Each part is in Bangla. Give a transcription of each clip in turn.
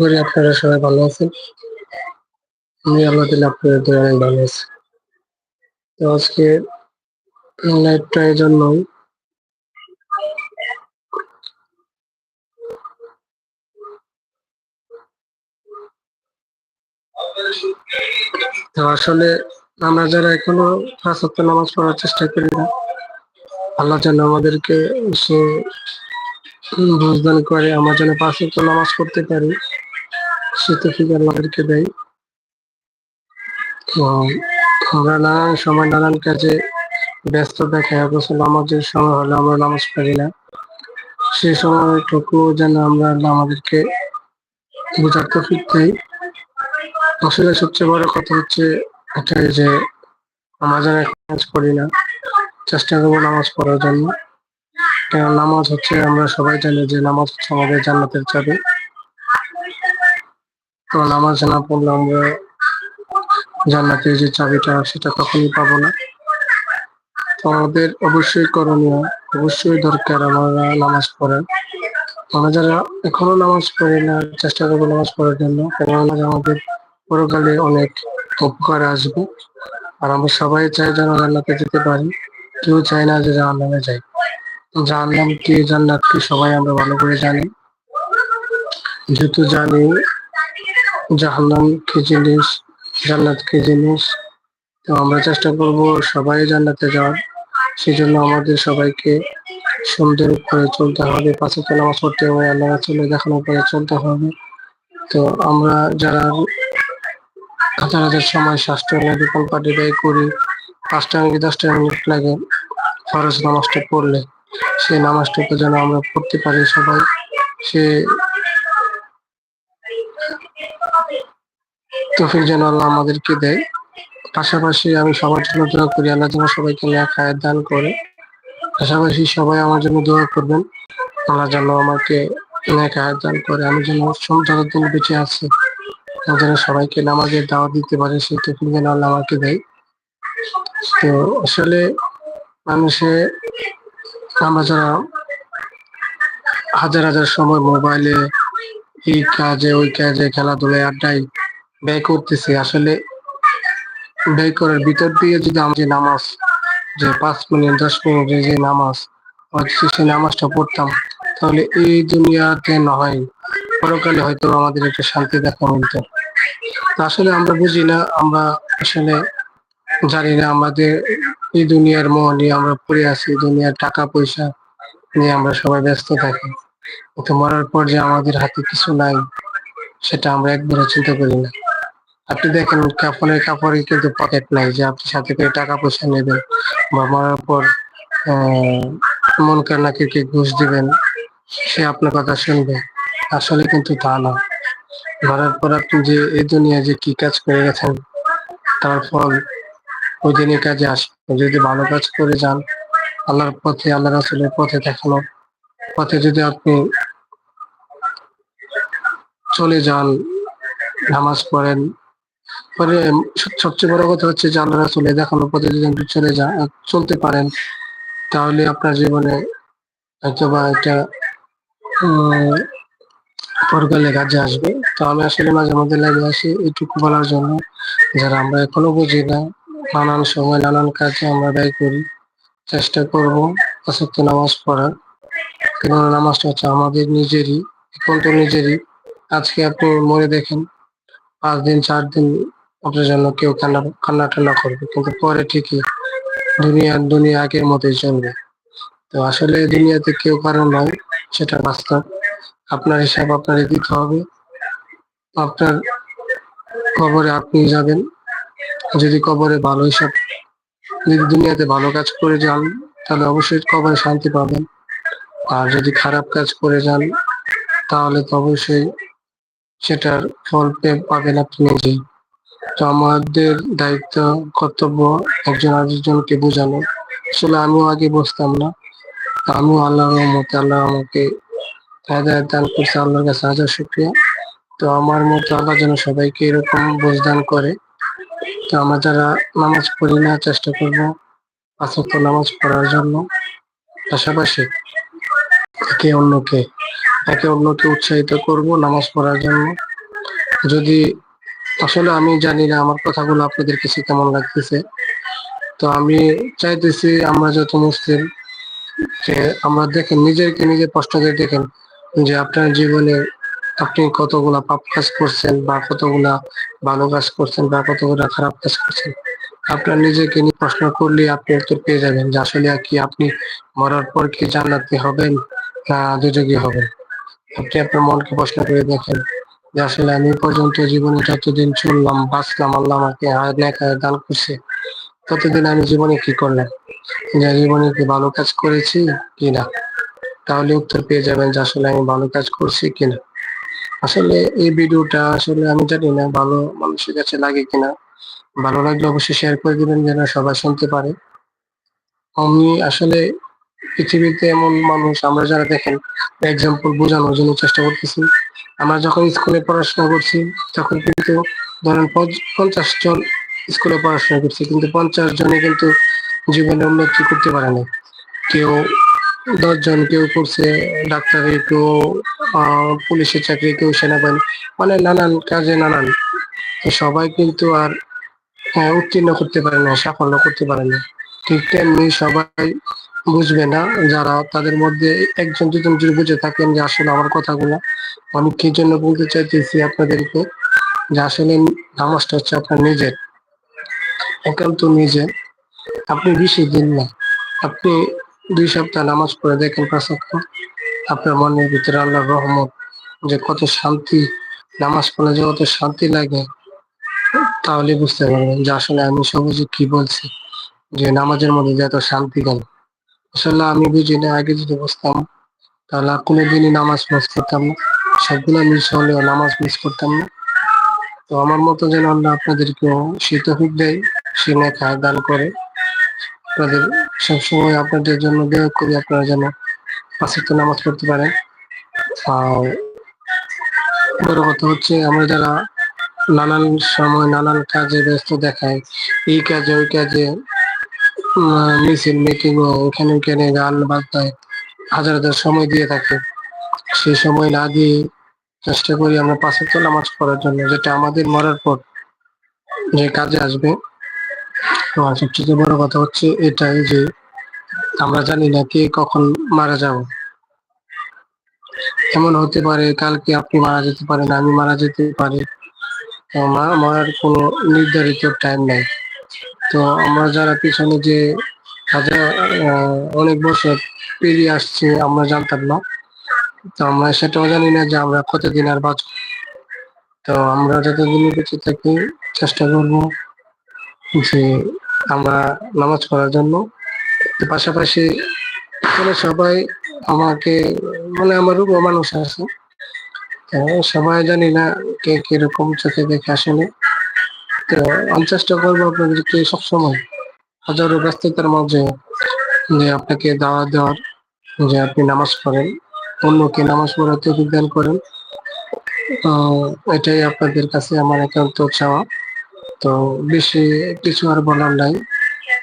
করি, আপনারা সবাই ভালো আছেন? আমি দিলে আপনাদের দয়া অনেক ভালো আছি। তো আজকে লাইভটা এই জন্যই তো আসলে আমরা যারা এখনও ওয়াক্ত নামাজ পড়ার চেষ্টা করি না, আল্লাহ যেন আমাদেরকে সে বুঝদান করে, আমরা যেন পাঁচ নামাজ পড়তে পারি। সে তো দেয়? আমরা নানান সময় নানান কাজে ব্যস্ত দেখায় অথচ নামাজের সময় হলে আমরা নামাজ পড়ি না। সেই সময়টুকু যেন আমরা আমাদেরকে বোঝার তৌফিক আসলে সবচেয়ে বড় কথা হচ্ছে এটাই যে আমরা যেন নামাজ পড়ি না, চেষ্টা করব নামাজ পড়ার জন্য। কারণ নামাজ হচ্ছে আমরা সবাই জানি যে নামাজ হচ্ছে আমাদের জান্নাতের চাবি। তো নামাজ না পড়লে আমরা জান্নাতের যে চাবিটা, সেটা কখনই পাবো না। তো আমাদের অবশ্যই করণীয়, অবশ্যই দরকার আমরা নামাজ পড়ার আমরা যারা এখনও নামাজ পড়ি না, চেষ্টা করব নামাজ পড়ার জন্য। কেননা আমাদের পরকালে অনেক উপকার আসবে। আর আমরা সবাই চাই যেন জান্নাতে যেতে পারি। কেউ চায় না যে জাহান্নামে যাই। জাহান্নাম কি, জান্নাত কি, সবাই আমরা ভালো করে জানি। যেহেতু জানি জাহান্নাম কি জিনিস, জান্নাত কি জিনিস? তো আমরা চেষ্টা করব সবাই জান্নাতে যাওয়ার। সেই জন্য আমাদের সবাইকে সুন্দর করে চলতে হবে। পাশে নামাজ পড়তে হবে আল্লাহ চলে দেখানোর পরে চলতে হবে। তো আমরা যারা হাজার হাজার সময় সাতটা বিকল্প পার্টি ব্যয় করি পাঁচটা মিনিট দশটা মিনিট লাগে ফরজ নামাজটা পড়লে? সেই নামাজটাকে যেন আমরা পড়তে পারি সবাই। সে তফিক যেন আল্লাহ আমাদেরকে দেয়। পাশাপাশি আমি সবার জন্য দোয়া করি, আল্লাহ যেন সবাইকে হায়াত দান করে। পাশাপাশি সবাই আমার জন্য দোয়া করবেন, আল্লাহ যেন আমাকে হায়াত দান করে। আমি যেন যতদিন বেঁচে আছি যেন সবাইকে নামাজের দাওয়াত দিতে পারে, সেই তফিক যেন আল্লাহ আমাকে দেয়। তো আসলে মানুষে, আমরা যারা হাজার হাজার সময় মোবাইলে এই কাজে ওই কাজে খেলাধুলায় আড্ডায় ব্যয় করতেছি, আসলে ব্যয় করার ভিতর দিয়ে যদি আমি যে নামাজ, যে পাঁচ মিনিট, দশ মিনিটের যে নামাজ সেই নামাজটা পড়তাম, তাহলে এই দুনিয়াতে নয় পরকালে হয়তো আমাদের একটা শান্তি দেখা মিলত। আসলে আমরা বুঝি না, আমরা আসলে জানি না, আমাদের এই দুনিয়ার মোহ নিয়ে আমরা পড়ে আছি দুনিয়ার টাকা পয়সা নিয়ে আমরা সবাই ব্যস্ত থাকি। কিন্তু মরার পর যে আমাদের হাতে কিছু নাই, সেটা আমরা একবারও চিন্তা করি না। আপনি দেখেন কাপড়ের কাপড়ে কিন্তু পকেট নাই যে আপনি সাথে করে টাকা পয়সা নেবেন বা মরার পর মন কান্নাকে ঘুষ দিবেন, সে আপনার কথা শুনবে। আসলে কিন্তু তা না। মরার পর আপনি যে এই দুনিয়া যে কি কাজ করে গেছেন, তার ফল ওই দিনের কাজে আসে যদি ভালো কাজ করে যান, আল্লাহর পথে আল্লাহ রাসুলের পথে দেখানো পথে যদি আপনি চলে যান নামাজ পড়েন পরে সবচেয়ে বড় কথা হচ্ছে যে আল্লাহ রাসুলের দেখানো পথে যদি আপনি চলে যান চলতে পারেন তাহলে আপনার জীবনে হয়তো বা উম, পরকালে কাজে আসবে। তো আমি আসলে মাঝে মধ্যে লাগে আসি এইটুকু বলার জন্য যারা আমরা এখনও বুঝি না নানান সময় নানান কাজে আমরা ব্যয় করি চেষ্টা করব আসক্ত নামাজ পড়ার। কেননা নামাজটা হচ্ছে আমাদের নিজেরই এখন তো নিজেরই। আজকে আপনি মরে দেখেন, পাঁচ দিন, চার দিন আপনার জন্য কেউ কান্না কান্না টান্না করবে, কিন্তু পরে ঠিকই দুনিয়া দুনিয়া আগের মতোই চলবে। তো আসলে দুনিয়াতে কেউ কারণ নয় সেটা বাস্তব। আপনার হিসাব আপনারই দিতে হবে। আপনার কবরে আপনি যাবেন, যদি কবরে ভালো হিসাব, যদি দুনিয়াতে ভালো কাজ করে যান, তাহলে অবশ্যই কবরে শান্তি পাবেন। আর যদি খারাপ কাজ করে যান, তাহলে তো অবশ্যই সেটার ফল পাবেন আপনি নিজেই তো আমাদের দায়িত্ব, কর্তব্য একজন আরেকজনকে বোঝানো। আসলে আমিও আগে বুঝতাম না। আমিও আল্লাহর রহমতে আল্লাহ আমাকে হেদায়ত দান করছে, আল্লাহর কাছে হাজার শুক্রিয়া। তো আমার মতো আল্লাহ যেন সবাইকে এরকম বুঝদান করে। তো আমরা যারা নামাজ পড়ি না, চেষ্টা করব পাঁচক্ত নামাজ পড়ার জন্য। পাশাপাশি একে অন্যকে একে অন্যকে উৎসাহিত করব নামাজ পড়ার জন্য। যদি, আসলে আমি জানি না আমার কথাগুলো আপনাদের কাছে কেমন লাগতেছে। তো আমি চাইতেছি আমরা যত মুসলিম, যে আমরা দেখেন, নিজেকে নিজে প্রশ্ন করে দেখেন যে আপনার জীবনে আপনি কতগুলা পাপ কাজ করছেন বা কতগুলা ভালো কাজ করছেন বা কতগুলা খারাপ কাজ করছেন। আপনার নিজেকে নিয়ে প্রশ্ন করলে আপনি উত্তর পেয়ে যাবেন যে আসলে কি আপনি মরার পর কি জান্নাতি হবেন? না দুযোগী হবে? আপনি আপনার মনকে প্রশ্ন করে দেখেন যে আসলে আমি পর্যন্ত জীবনে যতদিন চললাম, বাঁচলাম, আল্লাহ আমাকে হায়াত দান করছে, ততদিন আমি জীবনে কি করলাম? জীবনে কি ভালো কাজ করেছি কিনা? তাহলে উত্তর পেয়ে যাবেন যে আসলে আমি ভালো কাজ করছি কিনা। আসলে এই ভিডিওটা আসলে আমি জানি না ভালো মানুষের কাছে লাগে কিনা। ভালো লাগলে অবশ্যই শেয়ার করে দিবেন যেন সবাই শুনতে পারে। আমি আসলে পৃথিবীতে এমন মানুষ আমরা যারা দেখেন এক্সাম্পল বোঝানোর জন্য চেষ্টা করতেছি। আমরা যখন স্কুলে পড়াশোনা করছি, তখন কিন্তু ধরেন পঞ্চ- পঞ্চাশ জন স্কুলে পড়াশোনা করছি, কিন্তু পঞ্চাশ জনে কিন্তু জীবনে উন্নতি করতে পারে না কেউ দশজন কেউ করছে ডাক্তারি, কেউ পুলিশের চাকরি, কেউ সেনাবাহিনী মানে নানান কাজে নানান। সবাই কিন্তু আর উত্তীর্ণ করতে পারে না সাফল্য করতে পারে না ঠিক তেমনি সবাই বুঝবে না যারা তাদের মধ্যে একজন, দুজন যদি বুঝে থাকেন যে আসলে আমার কথাগুলো আমি কি জন্য বলতে চাইতেছি আপনাদেরকে? যে আসলে নামাজটা হচ্ছে আপনার নিজের। একান্ত নিজের। আপনি বেশি দিন না। আপনি দুই সপ্তাহ নামাজ পড়ে দেখেন পাঁচ আপনার মনের ভিতরে আল্লাহর রহমত যে কত শান্তি, নামাজ পড়লে যে কত শান্তি লাগে, তাহলে বুঝতে পারবেন যে আসলে আমি সবুজে কি বলছি। যে নামাজের মধ্যে যে এত শান্তি গেল। আসলে আমি বুঝি না, আগে যদি বসতাম তাহলে কোনোদিনই নামাজ মিস করতাম না। সবগুলো মিস হলেও নামাজ মিস করতাম না। তো আমার মতো যেন আল্লাহ আপনাদেরকেও শীত তৌফিক দেয়, সে লেখা দান করে। আপনাদের সবসময় আপনাদের জন্য দেহ করি, আপনারা যেন পাঁচের তো নামাজ পড়তে পারেন। আর বড় কথা হচ্ছে, আমরা যারা নানান সময় নানান কাজে ব্যস্ত দেখায়, এই কাজে, ওই কাজে মিছিল মিটিং ও ওখানে ওখানে গান বাজনায় হাজার হাজার সময় দিয়ে থাকে। সেই সময় না দিয়ে চেষ্টা করি আমরা পাশে তো নামাজ পড়ার জন্য, যেটা আমাদের মরার পর যে কাজে আসবে। আর সবচেয়ে বড় কথা হচ্ছে এটাই যে আমরা জানি না কে কখন মারা যাব। এমন হতে পারে কালকে আপনি মারা যেতে পারেন, আমি মারা যেতে পারি। মরার কোনো নির্ধারিত টাইম নাই। তো আমরা যারা পিছনে যে হাজার অনেক বছর পেরিয়ে আসছে, আমরা জানতাম না। তো আমরা সেটাও জানি না যে আমরা কতদিন আর বাঁচব। তো আমরা যতদিন বেঁচে থাকি, চেষ্টা করব যে আমরা নামাজ পড়ার জন্য। পাশাপাশি মানে সবাই আমাকে মানে আমার রূপ মানুষ আছে। সবাই জানি না কে কীরকম চোখে দেখে আসেনি। আমি চেষ্টা করব আপনাদেরকে সবসময় হাজারো ব্যস্ততার মাঝে যে আপনাকে দাওয়া দেওয়ার, যে আপনি নামাজ পড়েন, অন্যকে নামাজ পড়াতে বিজ্ঞান করেন। এটাই আপনাদের কাছে আমার একান্ত চাওয়া। তো বেশি কিছু আর বলার নাই।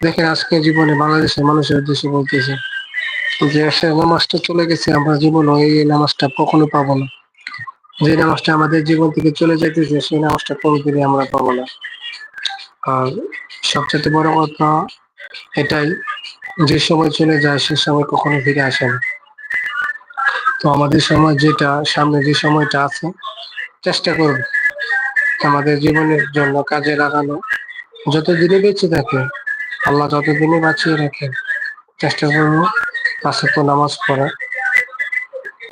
দেখেন আজকে জীবনে বাংলাদেশের মানুষের উদ্দেশ্যে বলতেছে যে, সে নামাজটা চলে গেছে, আমরা জীবনে এই নামাজটা কখনো পাবো না। যে নামাজটা আমাদের জীবন থেকে চলে যাইতেছে, সেই নামাজটা কোনোদিনই আমরা পাবো না। আর সবচেয়ে বড় কথা এটাই, যে সময় চলে যায়, সে সময় কখনো ফিরে আসে না। তো আমাদের সময় যেটা, সামনে যে সময়টা আছে, চেষ্টা করব। আমাদের জীবনের জন্য কাজে লাগানো যতদিনই বেঁচে থাকে আল্লাহ যতদিনই বাঁচিয়ে রাখেন। চেষ্টা করব পাশে তো নামাজ পড়া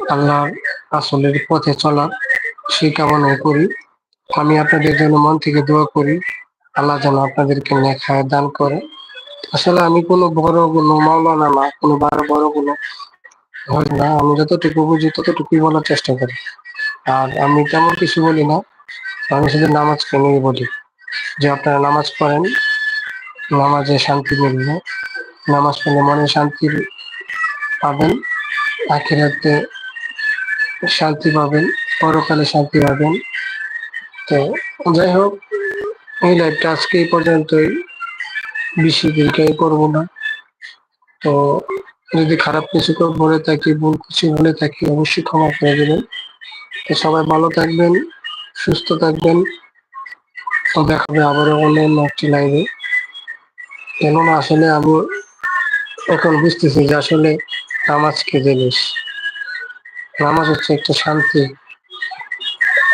আল্লাহ আসলের পথে চলা সেই কামনা করি। আমি আপনাদের জন্য মন থেকে দোয়া করি। আল্লাহ যেন আপনাদেরকে নেখায় দান করে। আসলে আমি কোনো বড় কোনো মাওলানা না, কোনো বড় বড় কোনো না। আমি যতটুকু বুঝি ততটুকুই বলার চেষ্টা করি। আর আমি তেমন কিছু বলি না, আমি শুধু নামাজকে নিয়ে বলি যে আপনারা নামাজ পড়েন, নামাজে শান্তি মিলবে নামাজ পড়লে মনে শান্তি পাবেন, আখিরাতে শান্তি পাবেন, পরকালে শান্তি পাবেন। তো যাই হোক এই লাইভটা আজকে এই পর্যন্তই। বেশি দীর্ঘায়ী করব না। তো যদি খারাপ কিছু বলে থাকি, ভুল কিছু বলে থাকি, অবশ্যই ক্ষমা করে দেবেন। তো সবাই ভালো থাকবেন, সুস্থ থাকবেন। তো দেখাবে আবারও অন্য একটি লাইভে কেননা আসলে আমি এখন বুঝতেছি যে আসলে নামাজ কি জিনিস? নামাজ হচ্ছে একটা শান্তি।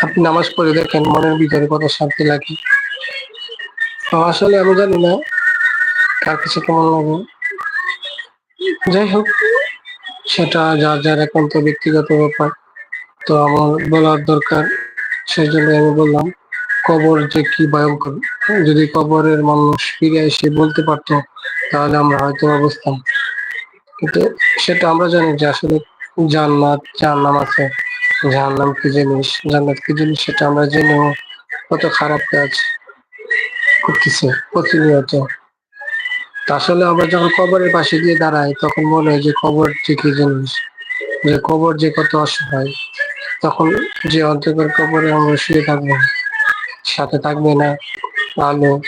আপনি নামাজ পড়ে দেখেন, মনের ভিতরে কত শান্তি লাগে। আসলে আমি জানি না কার কাছে কেমন লাগে। যাই হোক, সেটা যার যার একান্ত ব্যক্তিগত ব্যাপার। তো আমার বলার দরকার, সেই জন্য আমি বললাম, কবর যে কি ভয়ঙ্কর। যদি কবরের মানুষ ফিরে এসে বলতে পারতো, তাহলে আমরা হয়তো বুঝতাম কিন্তু সেটা আমরা জানি যে আসলে জান্নাত, জাহান্নাম আছে। জাহান্নাম কি জিনিস? জান্নাত কি জিনিস সেটা আমরা জেনেও কত খারাপ কাজ। করতেছে প্রতিনিয়ত। আসলে আমরা যখন কবরের পাশে গিয়ে দাঁড়াই, তখন মনে হয় যে কবর যে কি জিনিস? যে কবর যে কত অসহায়। তখন যে অন্ধকার কবরে আমরা শুয়ে থাকব, সাথে থাকবে না আলো,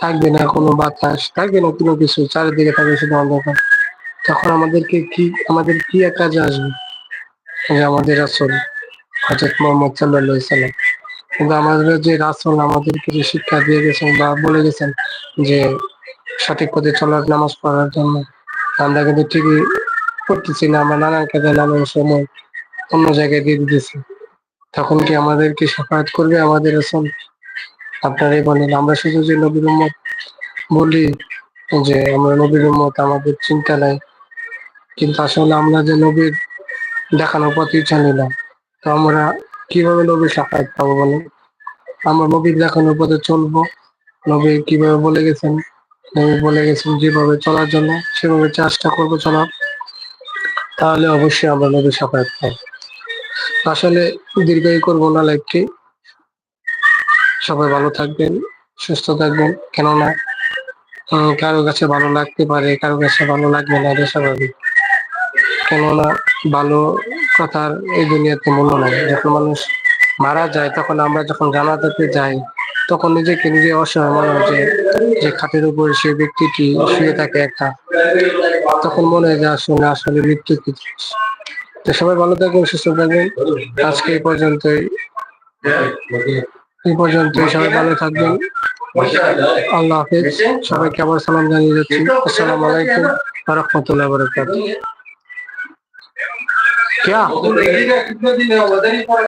থাকবে না কোনো বাতাস, থাকবে না কোনো কিছু, চারিদিকে থাকবে শুধু অন্ধকার। তখন আমাদেরকে কি, আমাদের কি এক কাজে আসবে? যে আমাদের আসল হজরত মোহাম্মদ সাল্লাহ সাল্লাম কিন্তু আমাদের যে রাসুল আমাদেরকে যে শিক্ষা দিয়ে গেছেন বা বলে গেছেন যে সঠিক পথে চলার নামাজ পড়ার জন্য, আমরা কিন্তু ঠিকই করতেছি না, আমরা নানান কাজে নানান সময় অন্য জায়গায় দিয়ে দিতেছি। তখন কি আমাদেরকে সাফায়াত করবে আমাদের রাসুল? আপনারাই বলেন, আমরা শুধু যে নবীর উম্মত বলি যে আমরা নবীর উম্মত, আমাদের চিন্তা নাই। কিন্তু আসলে আমরা যে নবীর দেখানোর পথই চলি না। তো আমরা কীভাবে নবীর সাফায়াত পাবো বলেন? আমরা নবীর দেখানোর পথে চলবো। নবী কীভাবে বলে গেছেন? নবী বলে গেছেন, যেভাবে চলার জন্য, সেভাবে চেষ্টা করব চলার তাহলে অবশ্যই আমরা নবীর সাফায়াত পাবো। আসলে দীর্ঘায়ু করব না লাইফটি সবাই ভালো থাকবেন, সুস্থ থাকবেন। কেননা কারও কাছে ভালো লাগতে পারে, কারও কাছে ভালো লাগবে না, এটা স্বাভাবিক। কেননা, ভালো কথার এই দুনিয়াতে মূল্য নাই। যখন মানুষ মারা যায়, তখন আমরা যখন জানাজাতে যাই, তখন নিজেকে নিজে অসহায় মনে হয় যে যে খাটের উপর সেই ব্যক্তিটি শুয়ে থাকে একা। তখন মনে হয় যে, আসলে আসলে মৃত্যু কি। তো সবাই ভালো থাকবেন, সুস্থ থাকবেন। আজকে এই পর্যন্তই। এই পর্যন্তই সবাই ভালো থাকবেন। আল্লাহ হাফেজ। সবাইকে আবার সালাম জানিয়ে যাচ্ছি। আসসালামু আলাইকুম রহমতুল্লাহ বরকাত ક્યાં?